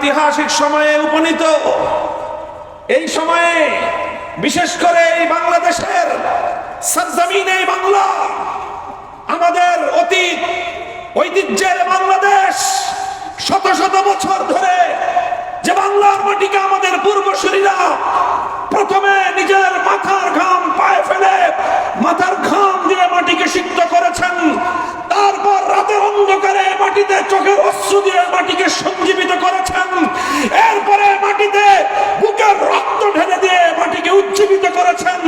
ঐতিহাসিক সময়ে উপনীত। এই সময়ে বিশেষ করে এই বাংলাদেশের বাংলা, আমাদের অতীত ঐতিহ্যের বাংলাদেশ। শত শত বছর ধরে যে বাংলার মাটিকে আমাদের পূর্বসূরীরা প্রথমে নিজের মাথার ঘাম পায়ে ফেলে, মাথার ঘাম দিয়ে মাটিকে সিদ্ধ করেছেন। অন্ধকারে মাটিতে চোখের অশ্রু দিয়ে মাটিকে সঞ্জীবিত করেছেন। এরপরে মাটিতে বুকের রক্ত ঢেলে দিয়ে মাটিকে উজ্জীবিত করেছেন।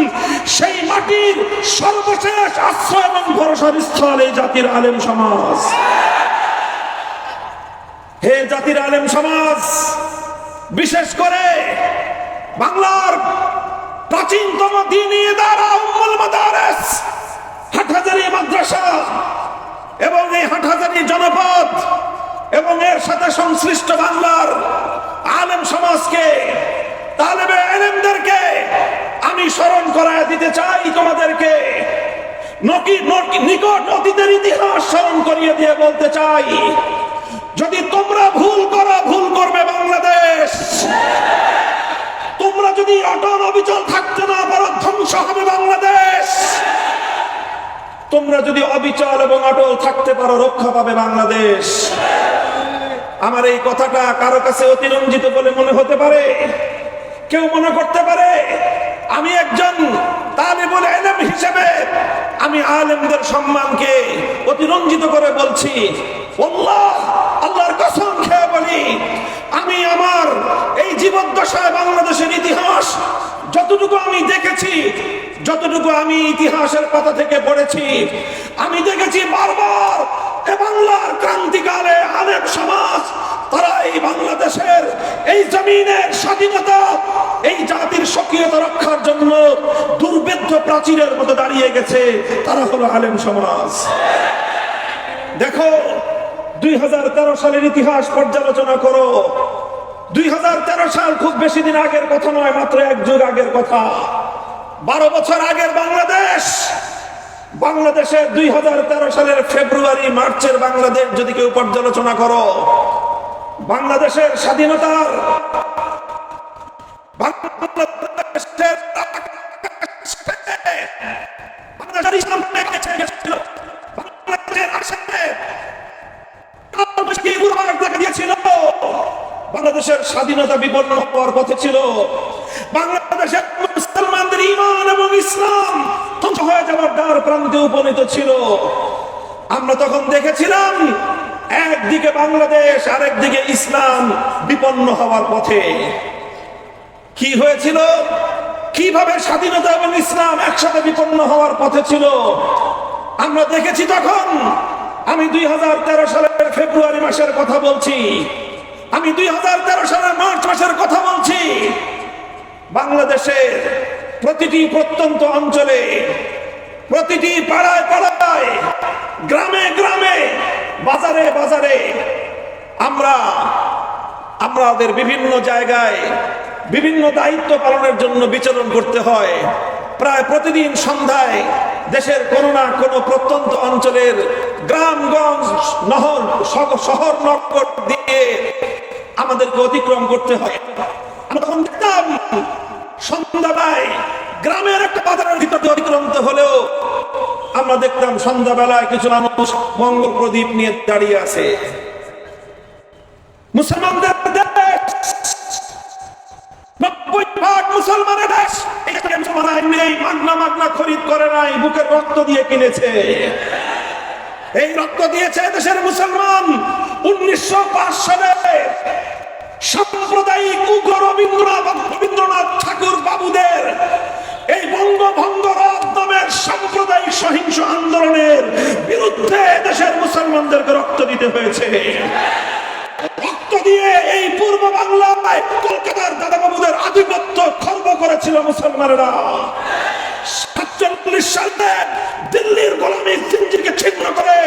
সেই মাটির সর্বশেষ আশ্রয় এবং ভরসার স্থল এই জাতির আলেম সমাজ। হে জাতির আলেম সমাজ, বিশেষ করে বাংলার প্রাচীনতম দিনী দ্বারা উম্মুল মাদারেস হাটহাজারি মাদ্রাসা এবং হাটহাজারি জনপদ এবং এর সাথে সংশ্লিষ্ট বাংলার আলেম সমাজকে, তালেবে আলেমদেরকে আমি স্মরণ করায় দিতে চাই তোমাদেরকে। নকি নকি- নিকট অতীতের ইতিহাস স্মরণ করিয়ে দিয়ে বলতে চাই, যদি তোমরা ভুল করো, ভুল করবে বাংলাদেশ। তোমরা যদি অটল অবিচল থাকতে না পারো, ধ্বংস হবে বাংলাদেশ। তোমরা যদি অবিচল এবং অটল থাকতে পারো, রক্ষা পাবে বাংলাদেশ। আমার এই কথাটা কারও কাছে অতিরঞ্জিত বলে মনে হতে পারে? কেউ মনে করতে পারে? আমি একজন হিসেবে আমি আলেমদের সম্মানকে অতিরঞ্জিত করে বলছি, আল্লাহ, আল্লাহর কসম খেয়ে বলি, আমি আমার এই জীবদ্দশায় বাংলাদেশের ইতিহাস যতটুকু আমি দেখেছি যতটুকু আমি ইতিহাসের পাতা থেকে পড়েছি, আমি দেখেছি বারবার এ বাংলার ক্রান্তিকালে আলেম সমাজ, তারা এই বাংলাদেশের এই জমিনের স্বাধীনতা, এই জাতির সক্রিয়তা রক্ষার জন্য দুর্বেদ্য প্রাচীরের মতো দাঁড়িয়ে গেছে, তারা হলো আলেম সমাজ। দেখো, দুই হাজার তেরো সালের ইতিহাস পর্যালোচনা করো। দুই হাজার তেরো সাল খুব বেশি দিন আগের কথা নয়, মাত্র এক যুগ আগের কথা। বারো বছর আগের বাংলাদেশ। বাংলাদেশে দুই হাজার তেরো সালের ফেব্রুয়ারি, মার্চের বাংলাদেশ, যদি কেউ পর্যালোচনা করো। বাংলাদেশের স্বাধীনতার বাংলাদেশের স্বাধীনতা বিপন্ন হওয়ার পথে ছিল। বাংলাদেশের ইমান এবং ইসলাম ধ্বংস হয়ে যাওয়ার দ্বার প্রান্তে উপনীত ছিল। আমরা তখন দেখেছিলাম, একদিকে বাংলাদেশ, আরেকদিকে ইসলাম বিপন্ন হওয়ার পথে। কি হয়েছিল? কীভাবে স্বাধীনতা এবং ইসলাম একসাথে বিপন্ন হওয়ার পথে ছিল? আমরা দেখেছি তখন, আমি দুই হাজার তেরো সালের ফেব্রুয়ারি মাসের কথা বলছি। আমি দুই হাজার তেরো সালের মার্চ মাসের কথা বলছি। বাংলাদেশের প্রতিটি প্রত্যন্ত অঞ্চলে, প্রতিটি পাড়ায় পাড়ায়, গ্রামে গ্রামে, বাজারে বাজারে, আমরা আমাদের বিভিন্ন জায়গায় বিভিন্ন দায়িত্ব পালনের জন্য বিচরণ করতে হয়। প্রায় প্রতিদিন সন্ধ্যায় দেশের কোনো না কোনো প্রত্যন্ত অঞ্চলের গ্রামগঞ্জ নহর শহর, নগর দিয়ে আমাদেরকে অতিক্রম করতে হয়। আমরা তখন দেখতাম সন্ধ্যাবেলায় গ্রামের একটা বাজারের ভিতর দিয়ে অতিক্রান্ত হলেও আমরা দেখতাম সন্ধ্যাবেলায় কিছু মানুষ মঙ্গল প্রদীপ নিয়ে দাঁড়িয়ে আছে। মুসলমানদের নব্বই ভাগ মুসলমানের দেশ মাগনা মাগনা খরিদ করে নাই, বুকের রক্ত দিয়ে কিনেছে। এই রক্ত দিয়েছে দেশের মুসলমান। উনিশশো পাঁচ সালে সাম্প্রদায়িক উগ্র রবীন্দ্রনাথ রবীন্দ্রনাথ ঠাকুর বাবুদের এই বঙ্গভঙ্গ নামের সাম্প্রদায়িক সহিংস আন্দোলনের বিরুদ্ধে দেশের মুসলমানদেরকে রক্ত দিতে হয়েছে। দিয়ে এই পূর্ব কলকাতার আধিপত্য খর্ব করেছিল মুসলমানেরা। সাতচল্লিশ সালে দিল্লির গোলামী সিঞ্জিকে ছিন্ন করে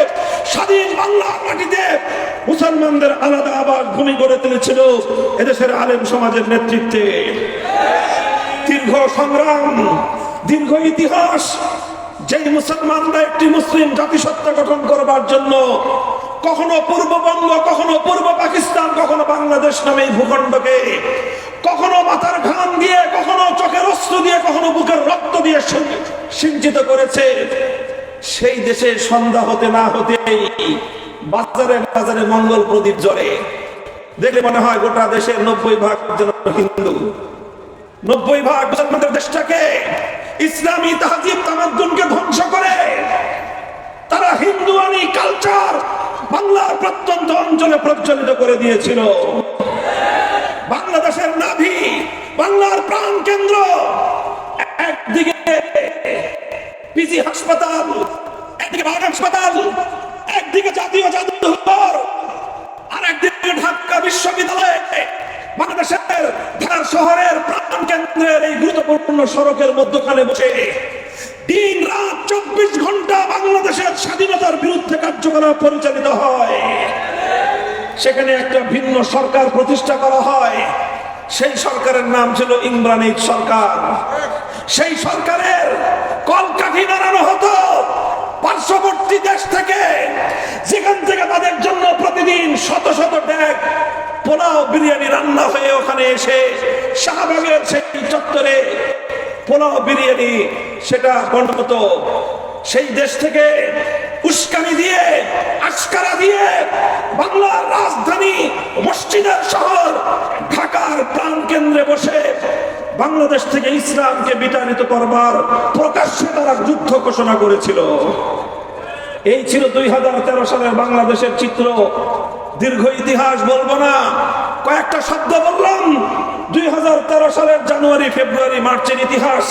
স্বাধীন বাংলার মাটিতে মুসলমানদের আলাদা আবাস ভূমি গড়ে তুলেছিল এদেশের আলেম সমাজের নেতৃত্বে। দীর্ঘ সংগ্রাম, দীর্ঘ ইতিহাস, যেই মুসলমানরা একটি মুসলিম জাতিসত্তা গঠন করবার জন্য কখনো পূর্ববঙ্গ, কখনো পূর্ব পাকিস্তান, কখনো বাংলাদেশ নামে এই ভূখণ্ডকে, কখনো মাথার ঘাম দিয়ে, কখনো চোখের অস্ত্র দিয়ে, কখনো বুকের রক্ত দিয়ে সিঞ্চিত করেছে। সেই দেশে সন্ধ্যা হতে না হতেই বাজারে বাজারে মঙ্গল প্রদীপ জ্বলে। দেখলে মনে হয় গোটা দেশের নব্বই ভাগ হিন্দু। নব্বই ভাগ মুসলমানদের দেশটাকে ইসলামী তাহাজিব তামাদ্দুনকে ধ্বংস করে। তারা হিন্দুয়ানি কালচার বাংলার প্রত্যন্ত অঞ্চলে প্রচলিত করে দিয়েছিল। বাংলাদেশের নাভি, বাংলার প্রাণ কেন্দ্র পিজি হাসপাতাল, একদিকে বাগ হাসপাতাল, একদিকে জাতীয় জাদুঘর, আর একদিকে ঢাকা বিশ্ববিদ্যালয়। বাংলাদেশের ঢাকার শহরের প্রাণ কেন্দ্রের এই গুরুত্বপূর্ণ সড়কের মধ্যখানে বসে দিন রাত চব্বিশ ঘণ্টা বাংলাদেশের স্বাধীনতার বিরুদ্ধে কার্যকলাপ পরিচালিত হয়। সেখানে একটা ভিন্ন সরকার প্রতিষ্ঠা করা হয়। সেই সরকারের নাম ছিল ইমরান সরকার। সেই সরকারের কলকাঠি নাড়ানো হতো। পার্শ্ববর্তী দেশ থেকে যেখান থেকে তাদের জন্য প্রতিদিন শত শত ড্যাগ পোলাও বিরিয়ানি রান্না হয়ে ওখানে এসে শাহবাগের সেই চত্বরে পোলাও বিরিয়ানি সেটা বন্ধত সেই দেশ থেকে উস্কানি দিয়ে আস্কারা দিয়ে বাংলার রাজধানী মসজিদের শহর ঢাকার প্রাণ কেন্দ্রে বসে বাংলাদেশ থেকে ইসলামকে বিতাড়িত করবার প্রকাশ্যে তারা যুদ্ধ ঘোষণা করেছিল। এই ছিল দুই হাজার তেরো সালের বাংলাদেশের চিত্র। দীর্ঘ ইতিহাস বলব না, কয়েকটা শব্দ বললাম। দুই হাজার তেরো সালের জানুয়ারি, ফেব্রুয়ারি, মার্চের ইতিহাস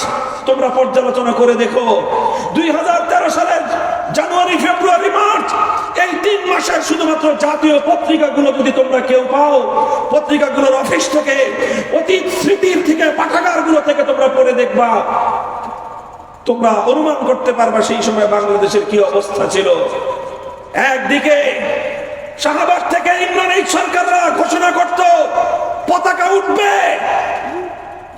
তোমরা পর্যালোচনা করে দেখো। দুই তিন শুধুমাত্র জাতীয় পত্রিকাগুলো যদি তোমরা কেউ পাও, পত্রিকাগুলোর অফিস থেকে, অতীত স্মৃতির থেকে, পাঠাগারগুলো থেকে তোমরা পড়ে দেখবা। তোমরা অনুমান করতে পারবা সেই সময় বাংলাদেশের কি অবস্থা ছিল। একদিকে শাহবাগ থেকে ইমরান সরকাররা ঘোষণা করত, পতাকা উঠবে।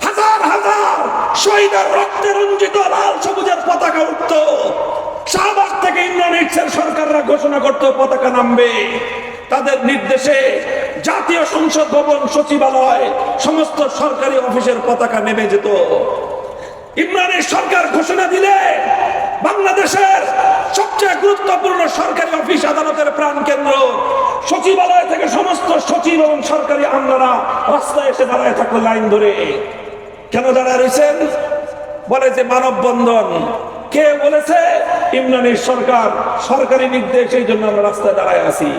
হাজার হাজার শহীদের রক্তে রঞ্জিত লাল সবুজের পতাকা উঠত। শাহবাগ থেকে ইমরান সরকাররা ঘোষণা করত, পতাকা নামবে। তাদের নির্দেশে জাতীয় সংসদ ভবন সচিবালয় সমস্ত সরকারি অফিসের পতাকা নেমে যেত। ইমরানের সরকার ঘোষণা দিলে বাংলাদেশের সবচেয়ে গুরুত্বপূর্ণ সরকারি অফিস আদালতের প্রাণ কেন্দ্র। সচিবালয় থেকে সমস্ত সচিব এবং সরকারি আমলারা রাস্তায় এসে দাঁড়ায় থাকল লাইন ধরে। কেন দাঁড়ায় রয়েছেন? বলে যে মানববন্ধন কে বলেছে? ইমরানের সরকার। সরকারি নির্দেশ, এই জন্য আমরা রাস্তায় দাঁড়ায় আছি।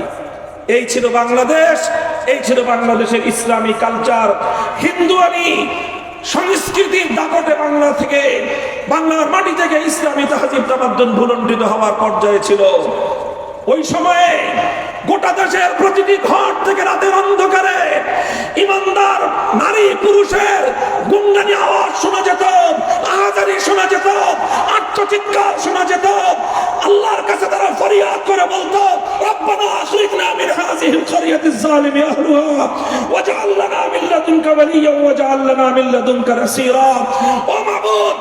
এই ছিল বাংলাদেশ, এই ছিল বাংলাদেশের ইসলামী কালচার। হিন্দুয়ানি সংস্কৃতির দাপটে বাংলা থেকে, বাংলার মাটি থেকে ইসলামী তাহাজিব তামাদ্দন ভুলণ্ডিত হওয়ার পর্যায়ে ছিল। ওই সময়ে গোটা দেশের প্রতিটি ঘর থেকে রাতের অন্ধকারে ইমানদার নারী পুরুষের গুঙ্গানি আওয়াজ শোনা যেত, আহাজারি শোনা যেত, আত্মচিৎকার শোনা যেত। আল্লাহর কাছে তারা ফরিয়াদ করে বলতো ও মাবুদ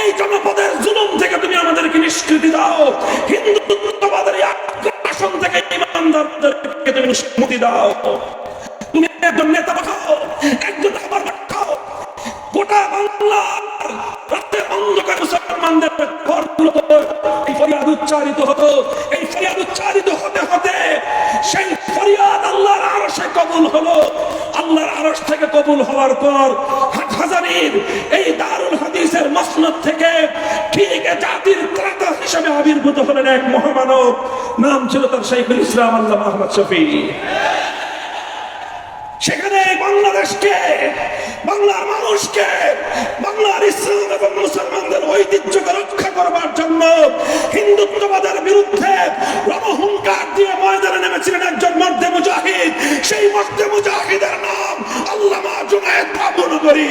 এই জনপদের জুলুম থেকে তুমি আমাদেরকে নিষ্কৃতি দাও। হিন্দুত্ববাদের এই আগ্রাসন থেকে ইমানদারদেরকে মুক্তি দাও। তুমি একজন নেতা পাঠাও একজন আবার পাঠাও গোটা বাংলার রাতে অন্ধকার মুসলমানদের ঘরগুলো এই ফরিয়াদ উচ্চারিত হতো, এই ফরিয়াদ উচ্চারিত হতে হতে সেই ফরিয়াদ আল্লাহর আরশে কবুল হলো। আল্লাহর আরশ থেকে কবুল হওয়ার পর হাজারির এই দারুল হাদিসের মসনদ থেকে ঠিক জাতির ত্রাতা হিসেবে আবির্ভূত হলেন এক মহামানব। নাম ছিল তার শাইখুল ইসলাম আল্লাহ আহমদ শফি। সেখানে বাংলাদেশকে, বাংলার মানুষকে, বাংলার ইসলাম এবং মুসলমানদের ঐতিহ্যকে রক্ষা করবার জন্য হিন্দুত্ববাদের বিরুদ্ধে রণহুঙ্কার দিয়ে ময়দানে নেমেছিলেন একজন মধ্যে মুজাহিদ। সেই মধ্যে মুজাহিদের নাম আল্লামা জুনায়েদ বাবুনগরী